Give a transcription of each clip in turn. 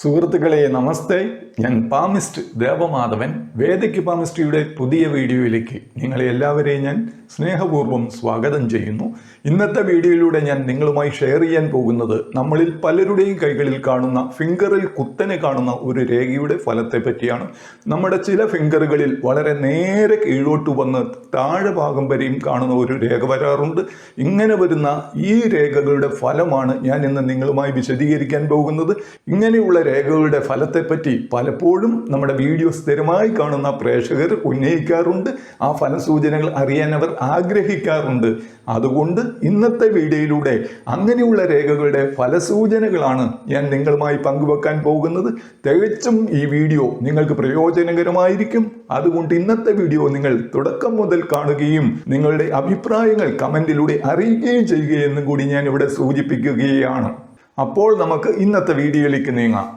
സുഹൃത്തുക്കളെ നമസ്തേ. ഞാൻ പാമിസ്റ്റ് ദേവമാധവൻ. വേദയ്ക്ക് പാമിസ്റ്റിയുടെ പുതിയ വീഡിയോയിലേക്ക് നിങ്ങളെ എല്ലാവരെയും ഞാൻ സ്നേഹപൂർവം സ്വാഗതം ചെയ്യുന്നു. ഇന്നത്തെ വീഡിയോയിലൂടെ ഞാൻ നിങ്ങളുമായി ഷെയർ ചെയ്യാൻ പോകുന്നത് നമ്മളിൽ പലരുടെയും കൈകളിൽ കാണുന്ന ഫിംഗറിൽ കുത്തനെ കാണുന്ന ഒരു രേഖയുടെ ഫലത്തെ പറ്റിയാണ്. നമ്മുടെ ചില ഫിംഗറുകളിൽ വളരെ നേരെ കീഴോട്ട് വന്ന് താഴെ ഭാഗം വരെയും കാണുന്ന ഒരു രേഖ വരാറുണ്ട്. ഇങ്ങനെ വരുന്ന ഈ രേഖകളുടെ ഫലമാണ് ഞാൻ ഇന്ന് നിങ്ങളുമായി വിശദീകരിക്കാൻ പോകുന്നത്. ഇങ്ങനെയുള്ള രേഖകളുടെ ഫലത്തെപ്പറ്റി പലപ്പോഴും നമ്മുടെ വീഡിയോ സ്ഥിരമായി കാണുന്ന പ്രേക്ഷകർ ഉന്നയിക്കാറുണ്ട്. ആ ഫലസൂചനകൾ അറിയാൻ അവർ ആഗ്രഹിക്കാറുണ്ട്. അതുകൊണ്ട് ഇന്നത്തെ വീഡിയോയിലൂടെ അങ്ങനെയുള്ള രേഖകളുടെ ഫലസൂചനകളാണ് ഞാൻ നിങ്ങളുമായി പങ്കുവെക്കാൻ പോകുന്നത്. തികച്ചും ഈ വീഡിയോ നിങ്ങൾക്ക് പ്രയോജനകരമായിരിക്കും. അതുകൊണ്ട് ഇന്നത്തെ വീഡിയോ നിങ്ങൾ തുടക്കം മുതൽ കാണുകയും നിങ്ങളുടെ അഭിപ്രായങ്ങൾ കമന്റിലൂടെ അറിയിക്കുകയും ചെയ്യുകയെന്നും കൂടി ഞാൻ ഇവിടെ സൂചിപ്പിക്കുകയാണ്. അപ്പോൾ നമുക്ക് ഇന്നത്തെ വീഡിയോയിലേക്ക് നീങ്ങാം.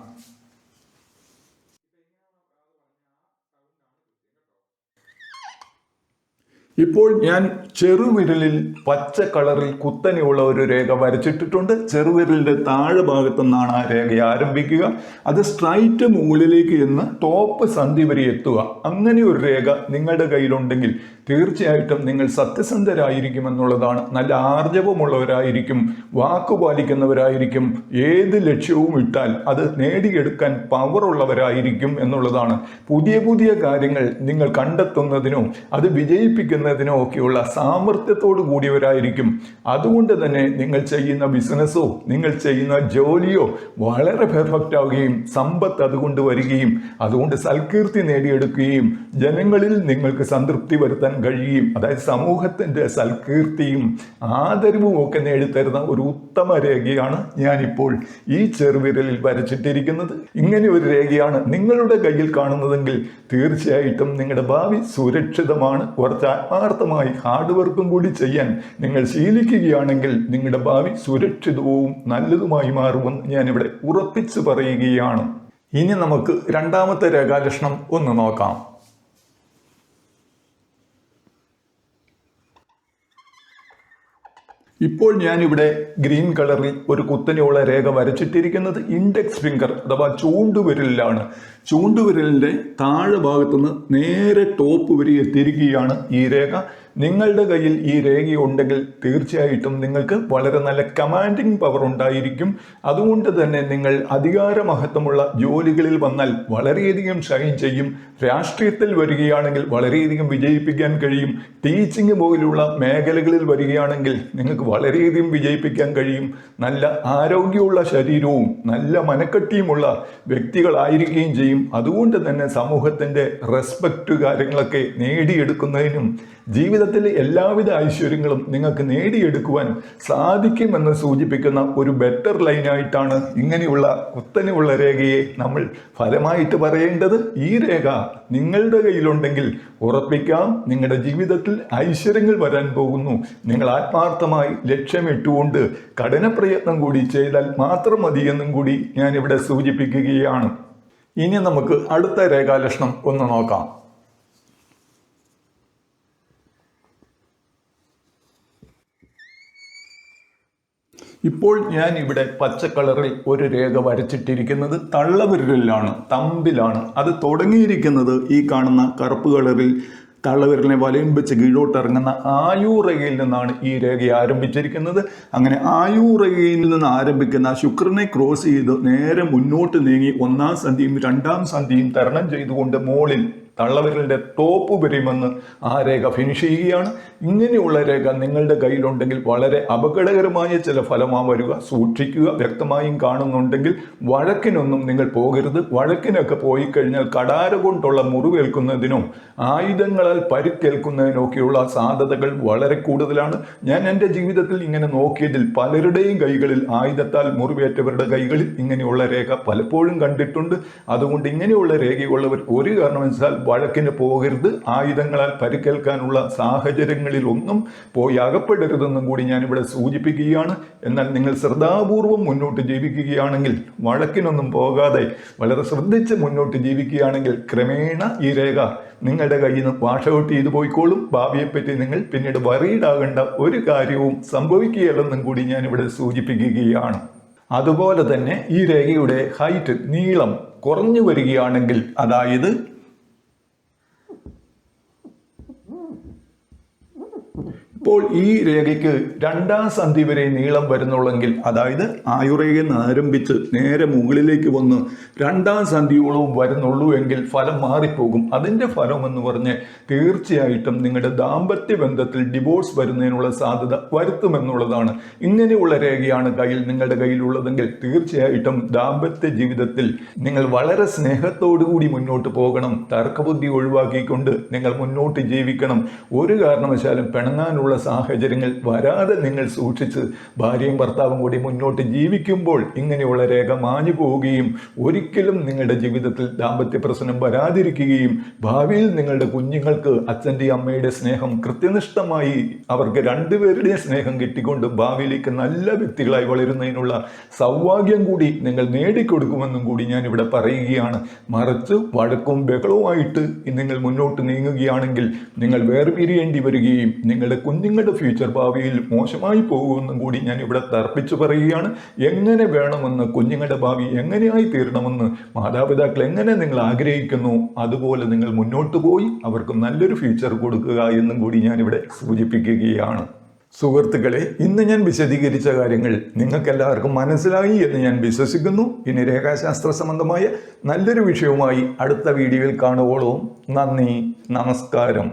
ഇപ്പോൾ ഞാൻ ചെറുവിരലിൽ പച്ച കളറിൽ കുത്തനെയുള്ള ഒരു രേഖ വരച്ചിട്ടിട്ടുണ്ട്. ചെറുവിരലിന്റെ താഴെ ഭാഗത്തു നിന്നാണ് ആ രേഖ ആരംഭിക്കുക. അത് സ്ട്രൈറ്റ് മുകളിലേക്ക് എന്ന് ടോപ്പ് സന്ധി വരെ എത്തുക. അങ്ങനെ ഒരു രേഖ നിങ്ങളുടെ കയ്യിലുണ്ടെങ്കിൽ തീർച്ചയായിട്ടും നിങ്ങൾ സത്യസന്ധരായിരിക്കും എന്നുള്ളതാണ് നല്ല ആർജവമുള്ളവരായിരിക്കും വാക്കു പാലിക്കുന്നവരായിരിക്കും. ഏത് ലക്ഷ്യവും ഇട്ടാൽ അത് നേടിയെടുക്കാൻ പവറുള്ളവരായിരിക്കും എന്നുള്ളതാണ്. പുതിയ പുതിയ കാര്യങ്ങൾ നിങ്ങൾ കണ്ടെത്തുന്നതിനോ അത് വിജയിപ്പിക്കുന്നതിനോ ഒക്കെയുള്ള സാമർത്ഥ്യത്തോടു കൂടിയവരായിരിക്കും. അതുകൊണ്ട് തന്നെ നിങ്ങൾ ചെയ്യുന്ന ബിസിനസ്സോ നിങ്ങൾ ചെയ്യുന്ന ജോലിയോ വളരെ പെർഫെക്റ്റ് ആവുകയും സമ്പത്ത് അതുകൊണ്ട് വരികയും അതുകൊണ്ട് സൽകീർത്തി നേടിയെടുക്കുകയും ജനങ്ങളിൽ നിങ്ങൾക്ക് സംതൃപ്തി വരുത്താൻ കഴിയുകയും അതായത് സമൂഹത്തിന്റെ സൽകീർത്തിയും ആദരവും ഒക്കെ നേടിത്തരുന്ന ഒരു ഉത്തമ രേഖയാണ് ഞാനിപ്പോൾ ഈ ചെറുവിരലിൽ വരച്ചിട്ടിരിക്കുന്നത്. ഇങ്ങനെ ഒരു രേഖയാണ് നിങ്ങളുടെ കയ്യിൽ കാണുന്നതെങ്കിൽ തീർച്ചയായിട്ടും നിങ്ങളുടെ ഭാവി സുരക്ഷിതമാണ്. കുറച്ച് ആത്മാർത്ഥമായി ഹാർഡ് വർക്കും കൂടി ചെയ്യാൻ നിങ്ങൾ ശീലിക്കുകയാണെങ്കിൽ നിങ്ങളുടെ ഭാവി സുരക്ഷിതവും നല്ലതുമായി മാറുമെന്ന് ഞാനിവിടെ ഉറപ്പിച്ചു പറയുകയാണ്. ഇനി നമുക്ക് രണ്ടാമത്തെ രേഖാലക്ഷണം ഒന്ന് നോക്കാം. ഇപ്പോൾ ഞാനിവിടെ ഗ്രീൻ കളറിൽ ഒരു കുത്തനെയുള്ള രേഖ വരച്ചിട്ടിരിക്കുന്നത് ഇൻഡെക്സ് ഫിംഗർ അഥവാ ചൂണ്ടുവിരലിലാണ്. ചൂണ്ടുവിരലിന്റെ താഴെ ഭാഗത്തുനിന്ന് നേരെ ടോപ്പ് വരെ എത്തിയിരിക്കുകയാണ് ഈ രേഖ. നിങ്ങളുടെ കയ്യിൽ ഈ രേഖയുണ്ടെങ്കിൽ തീർച്ചയായിട്ടും നിങ്ങൾക്ക് വളരെ നല്ല കമാൻഡിങ് പവർ ഉണ്ടായിരിക്കും. അതുകൊണ്ട് തന്നെ നിങ്ങൾ അധികാരമഹത്വമുള്ള ജോലികളിൽ വന്നാൽ വളരെയധികം ഷൈൻ ചെയ്യും. രാഷ്ട്രീയത്തിൽ വരികയാണെങ്കിൽ വളരെയധികം വിജയിപ്പിക്കാൻ കഴിയും. ടീച്ചിങ് പോലുള്ള മേഖലകളിൽ വരികയാണെങ്കിൽ നിങ്ങൾക്ക് വളരെയധികം വിജയിപ്പിക്കാൻ കഴിയും. നല്ല ആരോഗ്യമുള്ള ശരീരവും നല്ല മനക്കട്ടിയുമുള്ള വ്യക്തികളായിരിക്കുകയും ചെയ്യും. അതുകൊണ്ട് തന്നെ സമൂഹത്തിന്റെ റെസ്പെക്റ്റ് കാര്യങ്ങളൊക്കെ നേടിയെടുക്കുന്നതിനും ജീവിതത്തിലെ എല്ലാവിധ ഐശ്വര്യങ്ങളും നിങ്ങൾക്ക് നേടിയെടുക്കുവാൻ സാധിക്കുമെന്ന് സൂചിപ്പിക്കുന്ന ഒരു ബെറ്റർ ലൈനായിട്ടാണ് ഇങ്ങനെയുള്ള കുത്തനെയുള്ള രേഖയെ നമ്മൾ ഫലമായിട്ട് പറയേണ്ടത്. ഈ രേഖ നിങ്ങളുടെ കയ്യിലുണ്ടെങ്കിൽ ഉറപ്പിക്കാം. നിങ്ങളുടെ ജീവിതത്തിൽ ഐശ്വര്യങ്ങൾ വരാൻ പോകുന്നു. നിങ്ങൾ ആത്മാർത്ഥമായി ലക്ഷ്യമിട്ടുകൊണ്ട് കഠിനപ്രയത്നം കൂടി ചെയ്താൽ മാത്രം മതിയെന്നും കൂടി ഞാനിവിടെ സൂചിപ്പിക്കുകയാണ്. ഇനി നമുക്ക് അടുത്ത രേഖാലക്ഷണം ഒന്ന് നോക്കാം. ഇപ്പോൾ ഞാൻ ഇവിടെ പച്ച കളറിൽ ഒരു രേഖ വരച്ചിട്ടിരിക്കുന്നത് തള്ളവിരലിലാണ് തമ്പിലാണ്. അത് തുടങ്ങിയിരിക്കുന്നത് ഈ കാണുന്ന കറുപ്പ് കളറിൽ തള്ളവിരലിനെ വലയം വെച്ച് കീഴോട്ടിറങ്ങുന്ന ആയൂറകയിൽ നിന്നാണ് ഈ രേഖ ആരംഭിച്ചിരിക്കുന്നത്. അങ്ങനെ ആയൂറകയിൽ നിന്ന് ആരംഭിക്കുന്ന ശുക്രനെ ക്രോസ് ചെയ്ത് നേരെ മുന്നോട്ട് നീങ്ങി ഒന്നാം സന്ധിയും രണ്ടാം സന്ധിയും തരണം ചെയ്തുകൊണ്ട് മോളിൽ തള്ളവിരലിന്റെ ടോപ്പ് വരുമെന്ന് ആ രേഖ ഫിനിഷ് ചെയ്യുകയാണ്. ഇങ്ങനെയുള്ള രേഖ നിങ്ങളുടെ കയ്യിലുണ്ടെങ്കിൽ വളരെ അപകടകരമായ ചില ഫലമാ വരിക സൂക്ഷിക്കുക വ്യക്തമായും കാണുന്നുണ്ടെങ്കിൽ വഴക്കിനൊന്നും നിങ്ങൾ പോകരുത്. വഴക്കിനൊക്കെ പോയി കഴിഞ്ഞാൽ കടാര കൊണ്ടുള്ള മുറിവേൽക്കുന്നതിനും ആയുധങ്ങളാൽ പരിക്കേൽക്കുന്നതിനൊക്കെയുള്ള സാധ്യതകൾ വളരെ കൂടുതലാണ്. ഞാൻ എന്റെ ജീവിതത്തിൽ ഇങ്ങനെ നോക്കിയതിൽ പലരുടെയും കൈകളിൽ ആയുധത്താൽ മുറിവേറ്റവരുടെ കൈകളിൽ ഇങ്ങനെയുള്ള രേഖ പലപ്പോഴും കണ്ടിട്ടുണ്ട്. അതുകൊണ്ട് ഇങ്ങനെയുള്ള രേഖയുള്ളവർ ഒരു കാരണവശാൽ വഴക്കിന് പോകരുത്. ആയുധങ്ങളാൽ പരിക്കേൽക്കാനുള്ള സാഹചര്യങ്ങളിൽ ഒന്നും പോയി അകപ്പെടരുതെന്നും കൂടി ഞാനിവിടെ സൂചിപ്പിക്കുകയാണ്. എന്നാൽ നിങ്ങൾ ശ്രദ്ധാപൂർവം മുന്നോട്ട് ജീവിക്കുകയാണെങ്കിൽ വഴക്കിനൊന്നും പോകാതെ വളരെ ശ്രദ്ധിച്ച് മുന്നോട്ട് ജീവിക്കുകയാണെങ്കിൽ ക്രമേണ ഈ രേഖ നിങ്ങളുടെ കയ്യിൽ നിന്ന് വാഷ് ഔട്ട് ചെയ്തു പോയിക്കോളും. ഭാവിയെപ്പറ്റി നിങ്ങൾ പിന്നീട് വറീഡാകേണ്ട ഒരു കാര്യവും സംഭവിക്കുകയല്ലെന്നും കൂടി ഞാനിവിടെ സൂചിപ്പിക്കുകയാണ്. അതുപോലെ തന്നെ ഈ രേഖയുടെ ഹൈറ്റ് നീളം കുറഞ്ഞു വരികയാണെങ്കിൽ അതായത് ഇപ്പോൾ ഈ രേഖയ്ക്ക് രണ്ടാം സന്ധി വരെ നീളം വരുന്നുള്ളെങ്കിൽ അതായത് ആയുർരേഖയിൽ നിന്ന് ആരംഭിച്ച് നേരെ മുകളിലേക്ക് വന്ന് രണ്ടാം സന്ധിയോളവും വരുന്നുള്ളൂ എങ്കിൽ ഫലം മാറിപ്പോകും. അതിന്റെ ഫലം എന്ന് പറഞ്ഞ് തീർച്ചയായിട്ടും നിങ്ങളുടെ ദാമ്പത്യ ബന്ധത്തിൽ ഡിവോഴ്സ് വരുന്നതിനുള്ള സാധ്യത വരുത്തുമെന്നുള്ളതാണ്. ഇങ്ങനെയുള്ള രേഖയാണ് കയ്യിൽ നിങ്ങളുടെ കയ്യിലുള്ളതെങ്കിൽ തീർച്ചയായിട്ടും ദാമ്പത്യ ജീവിതത്തിൽ നിങ്ങൾ വളരെ സ്നേഹത്തോടുകൂടി മുന്നോട്ട് പോകണം. തർക്കബുദ്ധി ഒഴിവാക്കിക്കൊണ്ട് നിങ്ങൾ മുന്നോട്ട് ജീവിക്കണം. ഒരു കാരണവശാലും പിണങ്ങാനുള്ള സാഹചര്യങ്ങൾ വരാതെ നിങ്ങൾ സൂക്ഷിച്ച് ഭാര്യയും ഭർത്താവും കൂടി മുന്നോട്ട് ജീവിക്കുമ്പോൾ ഇങ്ങനെയുള്ള രേഖ മാഞ്ഞു പോവുകയും ഒരിക്കലും നിങ്ങളുടെ ജീവിതത്തിൽ ദാമ്പത്യ പ്രശ്നം വരാതിരിക്കുകയും ഭാവിയിൽ നിങ്ങളുടെ കുഞ്ഞുങ്ങൾക്ക് അച്ഛന്റെയും അമ്മയുടെ സ്നേഹം കൃത്യനിഷ്ഠമായി അവർക്ക് രണ്ടുപേരുടെയും സ്നേഹം കിട്ടിക്കൊണ്ട് ഭാവിയിലേക്ക് നല്ല വ്യക്തികളായി വളരുന്നതിനുള്ള സൗഭാഗ്യം കൂടി നിങ്ങൾ നേടിക്കൊടുക്കുമെന്നും കൂടി ഞാൻ ഇവിടെ പറയുകയാണ്. മറിച്ച് വഴക്കും ബഹളവുമായിട്ട് നിങ്ങൾ മുന്നോട്ട് നീങ്ങുകയാണെങ്കിൽ നിങ്ങൾ വേർപിരിയേണ്ടി വരികയും നിങ്ങളുടെ കുഞ്ഞുങ്ങളുടെ ഫ്യൂച്ചർ ഭാവിയിൽ മോശമായി പോകുമെന്നും കൂടി ഞാൻ ഇവിടെ തർപ്പിച്ചു പറയുകയാണ്. എങ്ങനെ വേണമെന്ന് കുഞ്ഞുങ്ങളുടെ ഭാവി എങ്ങനെയായി തീരണമെന്ന് മാതാപിതാക്കൾ എങ്ങനെ നിങ്ങൾ ആഗ്രഹിക്കുന്നു അതുപോലെ നിങ്ങൾ മുന്നോട്ട് പോയി അവർക്ക് നല്ലൊരു ഫ്യൂച്ചർ കൊടുക്കുക എന്നും കൂടി ഞാൻ ഇവിടെ സൂചിപ്പിക്കുകയാണ്. സുഹൃത്തുക്കളെ ഇന്ന് ഞാൻ വിശദീകരിച്ച കാര്യങ്ങൾ നിങ്ങൾക്കെല്ലാവർക്കും മനസ്സിലായി എന്ന് ഞാൻ വിശ്വസിക്കുന്നു. ഇനി രേഖാശാസ്ത്ര സംബന്ധമായ നല്ലൊരു വിഷയവുമായി അടുത്ത വീഡിയോയിൽ കാണുവോളവും നന്ദി നമസ്കാരം.